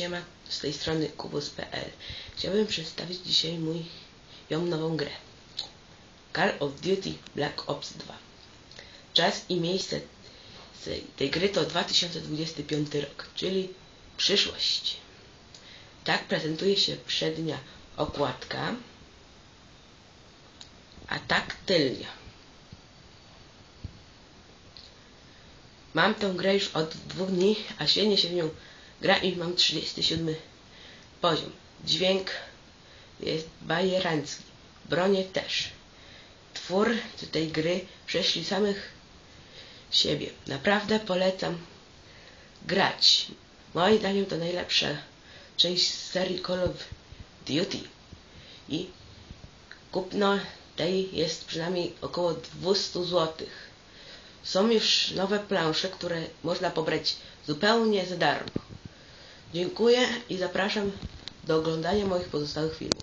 siema, z tej strony kubus.pl Chciałbym przedstawić dzisiaj mój, ją nową grę. Call of Duty Black Ops 2 Czas i miejsce tej gry to 2025 rok, czyli przyszłość. Tak prezentuje się przednia okładka A tak tylnia. Mam tę grę już od dwóch dni, a świetnie się w nią gra i mam 37 poziom. Dźwięk jest bajerancki. Bronie też. Twórcy tej gry przeszli samych siebie. Naprawdę polecam grać. Moim zdaniem to najlepsza część serii Call of Duty. I kupno tej jest przynajmniej około 200 złotych. Są już nowe plansze, które można pobrać zupełnie za darmo. Dziękuję i zapraszam do oglądania moich pozostałych filmów.